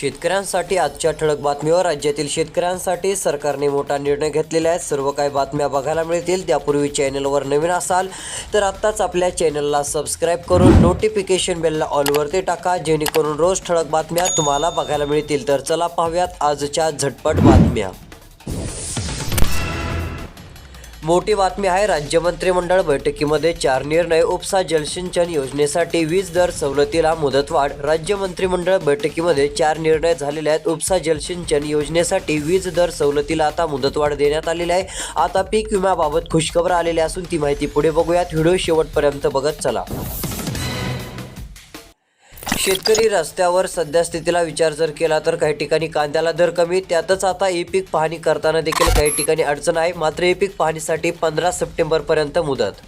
शेतकऱ्यांसाठी आजच्या ठळक बातमीवर राज्यातील शेतकऱ्यांसाठी सरकारने मोठा निर्णय घेतलेला आहे. सर्व काही बातम्या बघायला मिळतील. त्यापूर्वी चॅनलवर नवीन असाल तर आत्ताच आपल्या चॅनलला सबस्क्राईब करून नोटिफिकेशन बेलला ऑलवरती टाका. जेणेकरून रोज ठळक बातम्या तुम्हाला बघायला मिळतील. तर चला पाहूयात आजच्या झटपट बातम्या. मोठी बातमी आहे राज्य मंत्रिमंडळ बैठकीमध्ये चार निर्णय उपसा जलसिंचन योजनेसाठी वीज दर सवलतीला मुदतवाढ. राज्य मंत्रिमंडळ बैठकीमध्ये चार निर्णय झालेले आहेत. उपसा जलसिंचन योजनेसाठी वीज दर सवलतीला आता मुदतवाढ देण्यात आलेली आहे. आता पीक विम्याबाबत खुशखबर आलेली असून ती माहिती पुढे बघूयात. व्हिडिओ शेवटपर्यंत बघत चला. शेतकरी रस्त्यावर सध्या स्थितीला विचार जर केला तर काही ठिकाणी कांद्याला दर कमी त्यातच आता ई पीक पाहणी करताना देखील काही ठिकाणी अडचण आहे. मात्र ई पीक पाहणीसाठी पंधरा सप्टेंबरपर्यंत मुदत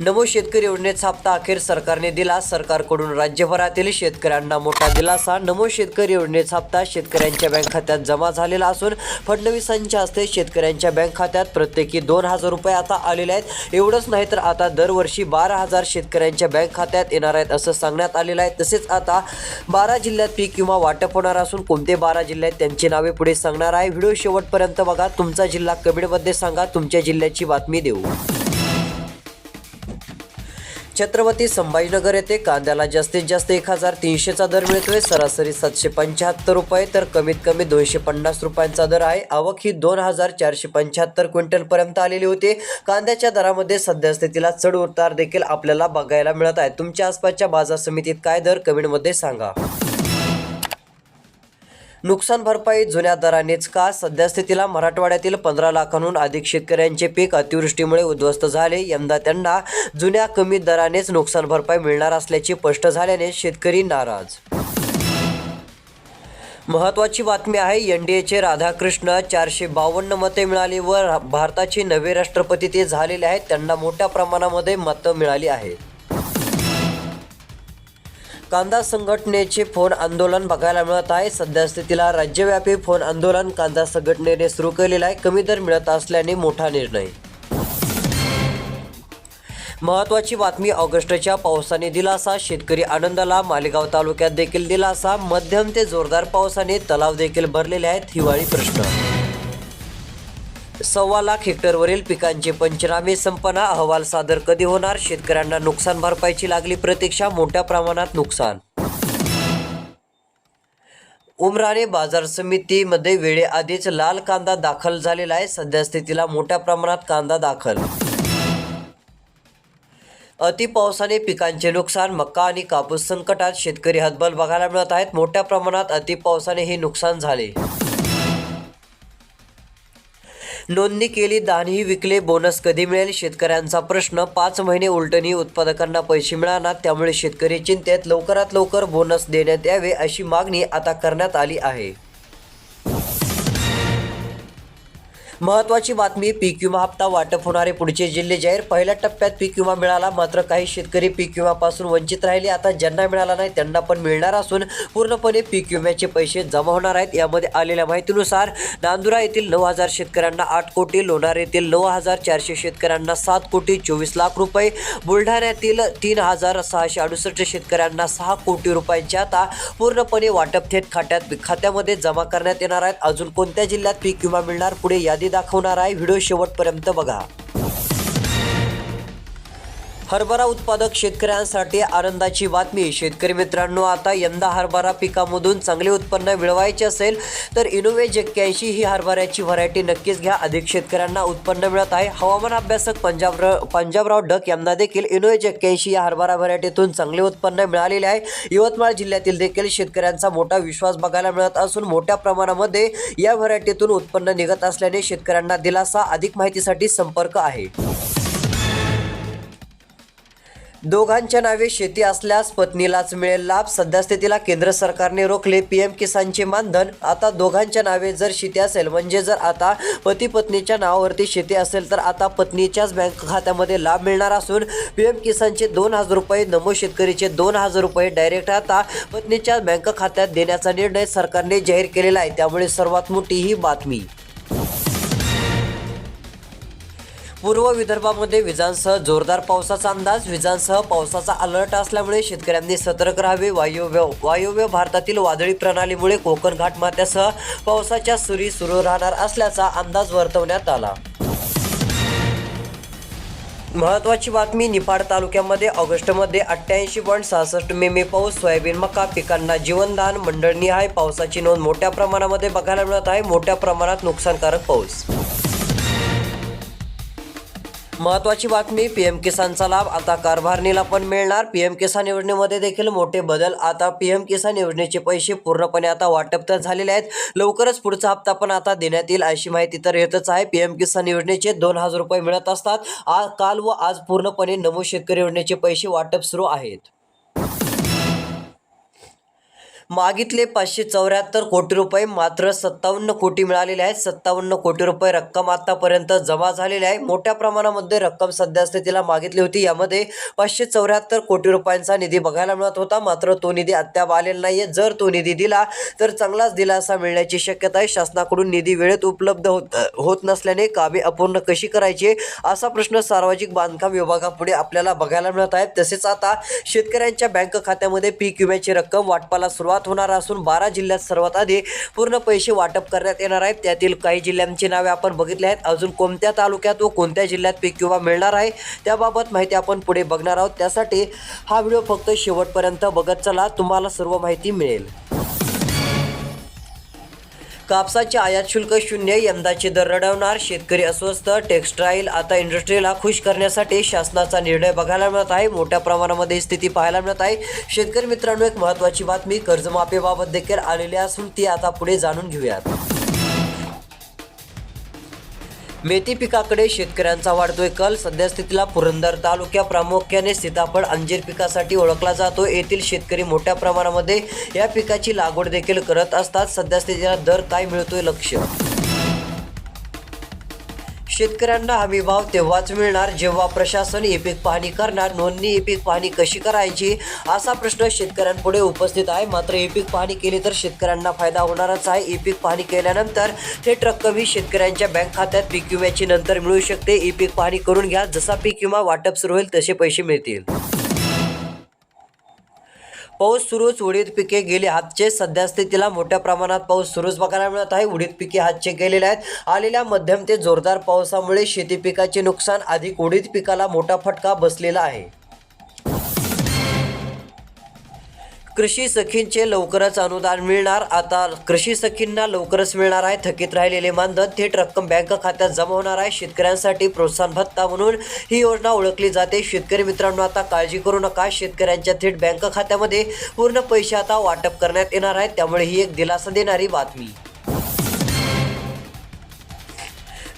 नमो शेतकरी योजनेचा हप्ता अखेर सरकारने दिला. सरकारकडून राज्यभरातील शेतकऱ्यांना मोठा दिलासा. नमो शेतकरी योजनेचा हप्ता शेतकऱ्यांच्या बँक खात्यात जमा झालेला असून फडणवीसांच्या हस्ते शेतकऱ्यांच्या बँक खात्यात प्रत्येकी दोन हजार रुपये आता आलेले आहेत. एवढंच नाही तर आता दरवर्षी बारा हजार शेतकऱ्यांच्या बँक खात्यात येणार आहेत असं सांगण्यात आलेलं आहे. तसेच आता बारा जिल्ह्यात पीक विमा वाटप होणार असून कोणते बारा जिल्हे आहेत त्यांची नावे पुढे सांगणार आहे. व्हिडिओ शेवटपर्यंत बघा. तुमचा जिल्हा कमेंटमध्ये सांगा. तुमच्या जिल्ह्याची बातमी देऊ. छत्रपती संभाजीनगर येथे कांद्याला जास्तीत जास्त एक हजार तीनशेचा दर मिळतोय. सरासरी सातशे पंच्याहत्तर रुपये तर कमीत कमी दोनशे पन्नास रुपयांचा दर आहे. आवक ही दोन हजार चारशे पंच्याहत्तर क्विंटलपर्यंत आलेली होती. कांद्याच्या दरामध्ये सध्या स्थितीला चढ उतार देखील आपल्याला बघायला मिळत आहे. तुमच्या आसपासच्या बाजार समितीत काय दर? कमेंटमध्ये सांगा. नुकसान भरपाई जुन्या दरानेच का? सध्या स्थितीला मराठवाड्यातील पंधरा लाखांहून अधिक शेतकऱ्यांचे पीक अतिवृष्टीमुळे उद्ध्वस्त झाले. यंदा त्यांना जुन्या कमी दरानेच नुकसान भरपाई मिळणार असल्याचे स्पष्ट झाल्याने शेतकरी नाराज. महत्त्वाची बातमी आहे एन डी एचे राधाकृष्ण चारशे बावन्न मते मिळाली व भारताचे नवे राष्ट्रपती ते झालेले आहेत. त्यांना मोठ्या प्रमाणामध्ये मतं मिळाली आहेत. कांदा संघटनेचे फोन आंदोलन बघायला मिळत आहे. सध्या स्थितीला राज्यव्यापी फोन आंदोलन कांदा संघटनेने सुरू केलेलं आहे. कमी दर मिळत असल्याने मोठा निर्णय. महत्वाची बातमी ऑगस्टच्या पावसाने दिलासा. शेतकरी आनंदाला मालेगाव तालुक्यात देखील दिलासा. मध्यम ते जोरदार पावसाने तलाव देखील भरलेले आहेत. हिवाळी प्रश्न सव्वा लाख हेक्टरवरील पिकांचे पंचनामे संपना अहवाल सादर कधी होणार? शेतकऱ्यांना नुकसान भरपाईची लागली प्रतीक्षा मोठ्या प्रमाणात नुकसान. उमराणे बाजार समितीमध्ये वेळेआधीच लाल कांदा दाखल झालेला आहे. सध्या स्थितीला मोठ्या प्रमाणात कांदा दाखल. अतिपावसाने पिकांचे नुकसान मक्का आणि कापूस संकटात शेतकरी हतबल बघायला मिळत आहेत. मोठ्या प्रमाणात अतिपावसाने हे नुकसान झाले. नोंदणी केली दानही विकले बोनस कधी मिळेल? शेतकऱ्यांचा प्रश्न. पाच महिने उलटणी उत्पादकांना पैसे मिळाणार त्यामुळे शेतकरी चिंतेत. लवकरात लवकर बोनस देण्यात यावे अशी मागणी आता करण्यात आली आहे. महत्वाची बातमी पीक विमा हप्ता वाटप होणारे पुढचे जिल्हे जाहीर. पहिल्या टप्प्यात पीक विमा मिळाला मात्र काही शेतकरी पीक विमापासून वंचित राहिले. आता ज्यांना मिळाला नाही त्यांना पण मिळणार असून पूर्णपणे पीक विम्याचे पैसे जमा होणार आहेत. यामध्ये आलेल्या माहितीनुसार नांदुरा येथील नऊ हजार शेतकऱ्यांना आठ कोटी लोणार येथील नऊ हजार चारशे शेतकऱ्यांना सात कोटी चोवीस लाख रुपये बुलढाण्यातील तीन हजार सहाशे अडुसष्ट शेतकऱ्यांना सहा कोटी रुपयांच्या आता पूर्णपणे वाटप थेट खात्यात खात्यामध्ये जमा करण्यात येणार आहेत. अजून कोणत्या जिल्ह्यात पीक विमा मिळणार? पुढे यादी दाखवणार आहे. व्हिडिओ शेवटपर्यंत बघा. हरभरा उत्पादक शेतकऱ्यांसाठी आनंदाची बातमी. शेतकरी मित्रांनो आता यंदा हरभरा पिकामधून चांगले उत्पन्न मिळवायचे असेल तर इनोवेज एक्क्याऐंशी ही हरभऱ्याची व्हरायटी नक्कीच घ्या. अधिक शेतकऱ्यांना उत्पन्न मिळत आहे. हवामान अभ्यासक पंजाब पंजाबराव डक यांना देखील इनोवेज एक्क्याऐंशी या हरभरा व्हरायटीतून चांगले उत्पन्न मिळालेले आहे. यवतमाळ जिल्ह्यातील देखील शेतकऱ्यांचा मोठा विश्वास बघायला मिळत असून मोठ्या प्रमाणामध्ये या व्हरायटीतून उत्पन्न निघत असल्याने शेतकऱ्यांना दिलासा अधिक माहितीसाठी संपर्क आहे. दोघांच्या नावे शेती असल्यास पत्नीलाच मिळेल लाभ. सध्या स्थितीला केंद्र सरकारने रोखले. पीएम किसानचे मानधन आता दोघांच्या नावे जर शेती असेल म्हणजे जर आता पती पत्नीच्या नावावरती शेती असेल तर आता पत्नीच्याच बँक खात्यामध्ये लाभ मिळणार असून पीएम किसानचे दोन हजार रुपये नमो शेतकरीचे दोन हजार रुपये डायरेक्ट आता पत्नीच्या बँक खात्यात देण्याचा निर्णय सरकारने जाहीर केलेला आहे. त्यामुळे सर्वात मोठी ही बातमी. पूर्व विदर्भामध्ये विजांसह जोरदार पावसाचा अंदाज विजांसह पावसाचा अलर्ट असल्यामुळे शेतकऱ्यांनी सतर्क राहावे. वायव्य वायव्य भारतातील वादळी प्रणालीमुळे कोकण घाटमाथ्यासह पावसाच्या सुरी सुरू राहणार असल्याचा अंदाज वर्तवण्यात आला. महत्त्वाची बातमी निफाड तालुक्यामध्ये ऑगस्टमध्ये अठ्ठ्याऐंशी पॉईंट सहासष्ट मिमी पाऊस सोयाबीन मका पिकांना जीवनदान मंडळनिहाय पावसाची नोंद मोठ्या प्रमाणामध्ये बघायला मिळत आहे. मोठ्या प्रमाणात नुकसानकारक पाऊस महत्वाची बातमी पीएम किसानचा लाभ आता कारभारणीला पण मिळणार. पीएम किसान योजनेमध्ये देखील मोठे बदल. आता पीएम किसान योजनेचे पैसे पूर्णपणे आता वाटप तर झालेले आहेत. लवकरच पुढचा हप्ता पण आता देण्यात येईल अशी माहिती तर येतच आहे. पीएम किसान योजनेचे दोन हजार रुपये मिळत असतात. आज काल व आज पूर्णपणे नमो शेतकरी योजनेचे पैसे वाटप सुरू आहेत. मागितले पाचशे चौऱ्याहत्तर कोटी रुपये मात्र सत्तावन्न कोटी मिळालेले आहेत. सत्तावन्न कोटी रुपये रक्कम आतापर्यंत जमा झालेली आहे. मोठ्या प्रमाणामध्ये रक्कम सध्या स्थितीला मागितली होती. यामध्ये पाचशे चौऱ्याहत्तर कोटी रुपयांचा निधी बघायला मिळत होता. मात्र तो निधी अद्याप आलेला नाहीये. जर तो निधी दिला तर चांगलाच दिलासा मिळण्याची शक्यता आहे. शासनाकडून निधी वेळेत उपलब्ध होत होत नसल्याने कामे अपूर्ण कशी करायची असा प्रश्न सार्वजनिक बांधकाम विभागापुढे आपल्याला बघायला मिळत आहे तसेच आता शेतकऱ्यांच्या बँक खात्यामध्ये पीक विम्याची रक्कम वाटपाला सुरुवात होणार असून बारा जिल्ह्यात सर्वात आधी पूर्ण पैसे वाटप करण्यात येणार आहेत. त्यातील काही जिल्ह्यांची नावे आपण बघितली आहेत. अजून कोणत्या तालुक्यात व कोणत्या जिल्ह्यात पीक किंवा मिळणार आहे त्याबाबत माहिती आपण पुढे बघणार आहोत. त्यासाठी हा व्हिडिओ फक्त शेवटपर्यंत बघत चला. तुम्हाला सर्व माहिती मिळेल. कापसाचे आयात शुल्क शून्य यंदाचे दर रडवणार. शेतकरी अस्वस्थ. टेक्स्टाईल आता इंडस्ट्रीला खुश करण्यासाठी शासनाचा निर्णय बघायला मिळत आहे. मोठ्या प्रमाणामध्ये स्थिती पाहायला मिळत आहे. शेतकरी मित्रांनो एक महत्त्वाची बातमी कर्जमाफीबाबत देखील आलेली असून ती आता पुढे जाणून घेऊयात. मेथी पिकाकडे शेतकऱ्यांचा वाढतोय कल. सध्यास्थितीला पुरंदर तालुक्या प्रामुख्याने सीताफळ अंजीर पिकासाठी ओळखला जातो. येथील शेतकरी मोठ्या प्रमाणामध्ये या पिकाची लागवड देखील करत असतात. सध्या स्थितीला दर काय मिळतोय लक्ष? शेतकऱ्यांना हमी भाव तेव्हाच मिळणार जेव्हा प्रशासन ई पीक पाहणी करणार नोंदणी ई पीक पाहणी कशी करायची असा प्रश्न शेतकऱ्यांपुढे उपस्थित आहे. मात्र ई पीक पाहणी केली तर शेतकऱ्यांना फायदा होणारच आहे. ई पीक पाहणी केल्यानंतर थेट रक्कमही शेतकऱ्यांच्या बँक खात्यात पीक विम्याची नंतर मिळू शकते. ई पीक पाहणी करून घ्या. जसा पीक विमा वाटप सुरू होईल तसे पैसे मिळतील. पाऊस सुरूच उडीद पिके गेली. हातचे सध्या स्थितीला मोठ्या प्रमाणात पाऊस सुरूच बघायला मिळत आहे. उडीद पिके हातचे गेलेले आहेत. आलेल्या मध्यम ते जोरदार पावसामुळे शेती पिकाचे नुकसान अधिक उडीद पिकाला मोठा फटका बसलेला आहे. कृषी सखींचे लवकरच अनुदान मिळणार. आता कृषी सखींना लवकरच मिळणार आहे. थकीत राहिलेले मानधन थेट रक्कम बँक खात्यात जमा होणार आहे. शेतकऱ्यांसाठी प्रोत्साहन भत्ता म्हणून ही योजना ओळखली जाते. शेतकरी मित्रांनो आता काळजी करू नका. शेतकऱ्यांच्या थेट बँक खात्यामध्ये पूर्ण पैसे आता वाटप करण्यात येणार आहेत. त्यामुळे ही एक दिलासा देणारी बातमी.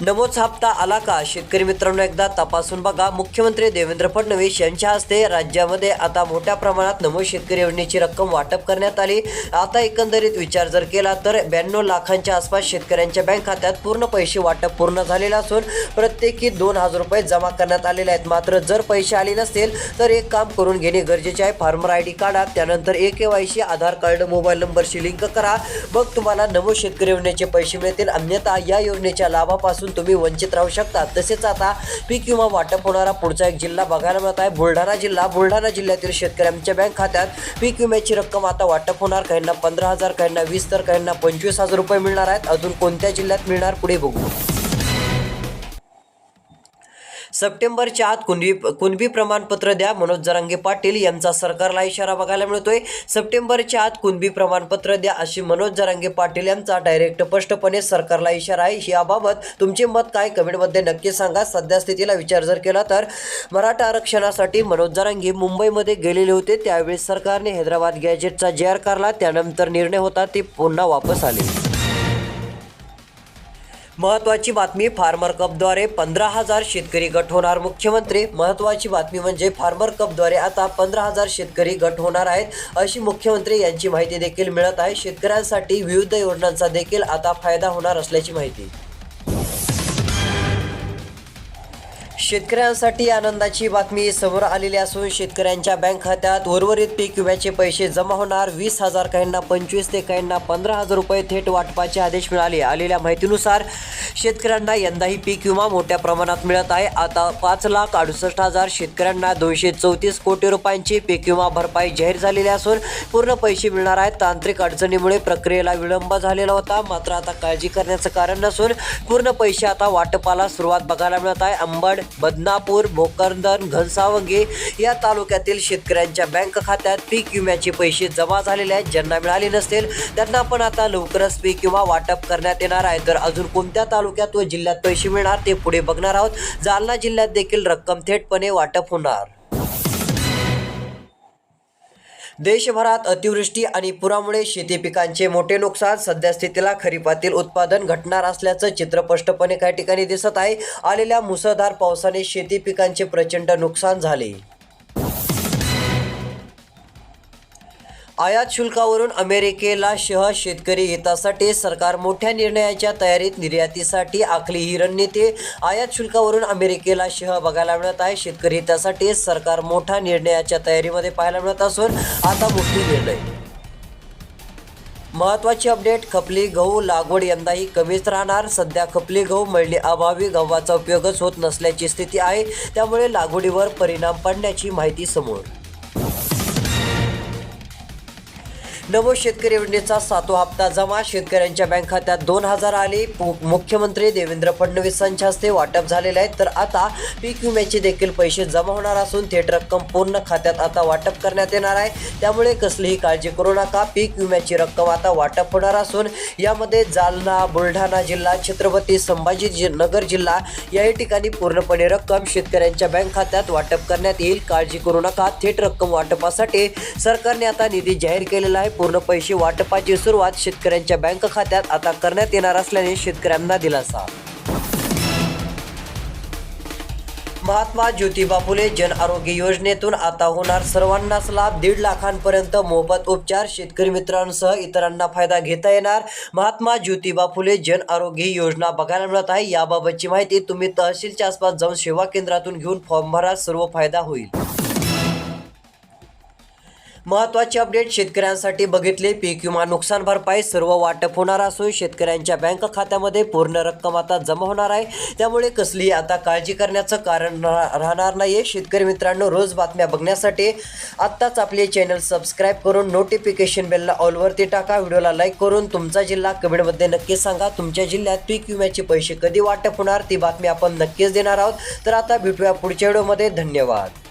नमोच हप्ता आला का? शेतकरी मित्रांनो एकदा तपासून बघा. मुख्यमंत्री देवेंद्र फडणवीस यांच्या हस्ते राज्यामध्ये आता मोठ्या प्रमाणात नमो शेतकरी योजनेची रक्कम वाटप करण्यात आली. आता एकंदरीत विचार जर केला तर ब्याण्णव लाखांच्या आसपास शेतकऱ्यांच्या बँक खात्यात पूर्ण पैसे वाटप पूर्ण झालेलं असून प्रत्येकी दोन हजार रुपये जमा करण्यात आलेले आहेत. मात्र जर पैसे आले नसतील तर एक काम करून घेणे गरजेचे आहे. फार्मर आय डी काढा त्यानंतर ए के वायशी आधार कार्ड मोबाईल नंबरशी लिंक करा. मग तुम्हाला नमो शेतकरी योजनेचे पैसे मिळतील. अन्यथा या योजनेच्या लाभापासून तुम्ही वंचित राहू शकता. तसेच आता पीक विमा वाटप होणारा पुढचा एक जिल्हा बघायला मिळत आहे. बुलढाणा जिल्हा बुलढाणा जिल्ह्यातील शेतकऱ्यांच्या बँक खात्यात पीक विम्याची रक्कम आता वाटप होणार. काहींना पंधरा हजार काहींना वीस तर काहींना पंचवीस हजार रुपये मिळणार आहेत. अजून कोणत्या जिल्ह्यात मिळणार पुढे बघू. सप्टेंबरच्या आत कुणबी कुणबी प्रमाणपत्र द्या. मनोज जरांगे पाटील यांचा सरकारला इशारा बघायला मिळतोय. सप्टेंबरच्या आत कुणबी प्रमाणपत्र द्या अशी मनोज जरांगे पाटील यांचा डायरेक्ट स्पष्टपणे सरकारला इशारा आहे. याबाबत तुमचे मत काय? कमेंटमध्ये नक्की सांगा. सध्या स्थितीला विचार जर केला तर मराठा आरक्षणासाठी मनोज जरांगे मुंबईमध्ये गेलेले होते. त्यावेळी सरकारने हैदराबाद गॅजेटचा जे आर काढला त्यानंतर निर्णय होता. ते पुन्हा वापस आले. महत्वाची बातमी फार्मर कपद्वारे पंधरा हजार शेतकरी गट होणार. मुख्यमंत्री महत्वाची बातमी म्हणजे फार्मर कपद्वारे आता पंधरा हजार शेतकरी गट होणार आहेत अशी मुख्यमंत्री यांची माहिती देखील मिळत आहे. शेतकऱ्यांसाठी विविध योजनांचा देखील आता फायदा होणार असल्याची माहिती. शेतकऱ्यांसाठी आनंदाची बातमी समोर आलेली असून शेतकऱ्यांच्या बँक खात्यात उर्वरित पीक विम्याचे पैसे जमा होणार. वीस हजार काहींना पंचवीस ते काहींना पंधरा हजार रुपये थेट वाटपाचे आदेश मिळाले. आलेल्या माहितीनुसार शेतकऱ्यांना यंदाही पीक विमा मोठ्या प्रमाणात मिळत आहे. आता पाच लाख अडुसष्ट हजार शेतकऱ्यांना दोनशे चौतीस कोटी रुपयांची पीक विमा भरपाई जाहीर झालेली असून पूर्ण पैसे मिळणार आहेत. तांत्रिक अडचणीमुळे प्रक्रियेला विलंब झालेला होता. मात्र आता काळजी करण्याचं कारण नसून पूर्ण पैसे आता वाटपाला सुरुवात बघायला मिळत आहे. अंबड बदनापूर भोकरदन घनसावंगी या तालुक्यातील शेतकऱ्यांच्या बँक खात्यात पीक विम्याचे पैसे जमा झालेले आहेत. ज्यांना मिळाले नसतील त्यांना पण आता लवकरच पीक विमा वाटप करण्यात येणार आहे. तर अजून कोणत्या तालुक्यात व जिल्ह्यात पैसे मिळणार ते पुढे बघणार आहोत. जालना जिल्ह्यात देखील रक्कम थेटपणे वाटप होणार. देशभरात अतिवृष्टी आणि पुरामुळे शेती पिकांचे मोठे नुकसान सध्या स्थितीला खरीपातील उत्पादन घटणार असल्याचं चित्र स्पष्टपणे काही ठिकाणी दिसत आहे. आलेल्या मुसळधार पावसाने शेती पिकांचे प्रचंड नुकसान झाले. आयात शुल्कावरून अमेरिकेला शह शेतकरी हितासाठी सरकार मोठ्या निर्णयाच्या तयारीत निर्यातीसाठी आखली ही रणनीती. आयात शुल्कावरून अमेरिकेला शह बघायला मिळत आहे. शेतकरी हितासाठी सरकार मोठ्या निर्णयाच्या तयारीमध्ये पाहायला मिळत असून आता मोठी निर्णय. महत्वाची अपडेट खपली गहू लागवड यंदाही कमीच राहणार. सध्या खपली गहू मळणी अभावी गव्हाचा उपयोगच होत नसल्याची स्थिती आहे. त्यामुळे लागवडीवर परिणाम पडण्याची माहिती समोर. नमो शेतकरी योजनेचा सातवा हप्ता जमा. शेतकऱ्यांच्या बँक खात्यात दोन हजार आले. पु- मुख्यमंत्री देवेंद्र फडणवीसांच्या हस्ते वाटप झालेले आहेत तर आता पीक विम्याचे देखील पैसे जमा होणार असून थेट रक्कम पूर्ण खात्यात आता वाटप करण्यात येणार आहे. त्यामुळे कसलीही काळजी करू नका. पीक विम्याची रक्कम आता वाटप होणार असून यामध्ये जालना बुलढाणा जिल्हा छत्रपती संभाजी जि- नगर जिल्हा याही ठिकाणी पूर्णपणे रक्कम शेतकऱ्यांच्या बँक खात्यात वाटप करण्यात येईल. काळजी करू नका. थेट रक्कम वाटपासाठी सरकारने आता निधी जाहीर केलेला आहे. पूर्ण पैसे वाटपाची सुरुवात शेतकऱ्यांच्या बँक खात्यात आता करण्यात येणार असल्याने शेतकऱ्यांना दिलासा. महात्मा ज्योतिबा फुले जन आरोग्य योजनेतून आता होणार सर्वांनाच लाभ. दीड लाखांपर्यंत मोफत उपचार शेतकरी मित्रांसह इतरांना फायदा घेता येणार. महात्मा ज्योतिबा फुले जन आरोग्य ही योजना बघायला मिळत आहे. याबाबतची माहिती तुम्ही तहसीलच्या आसपास जाऊन सेवा केंद्रातून घेऊन फॉर्म भरा. सर्व फायदा होईल. महत्त्वाचे अपडेट शेतकऱ्यांसाठी बघितले. पीक विमा नुकसान भरपाई सर्व वाटप होणार असून शेतकऱ्यांच्या बँक खात्यामध्ये पूर्ण रक्कम आता जमा होणार आहे. त्यामुळे कसलीही आता काळजी करण्याचं कारण रा- राहणार नाही शेतकरी मित्रांनो रोज बातम्या बघण्यासाठी आत्ताच आपले चॅनल सबस्क्राईब करून नोटिफिकेशन बेलला ऑलवरती टाका. व्हिडिओला लाईक करून तुमचा जिल्हा कमेंटमध्ये नक्की सांगा. तुमच्या जिल्ह्यात पीक विम्याचे पैसे कधी वाटप होणार ती बातमी आपण नक्कीच देणार आहोत. तर आता भेटूया पुढच्या व्हिडिओमध्ये. धन्यवाद.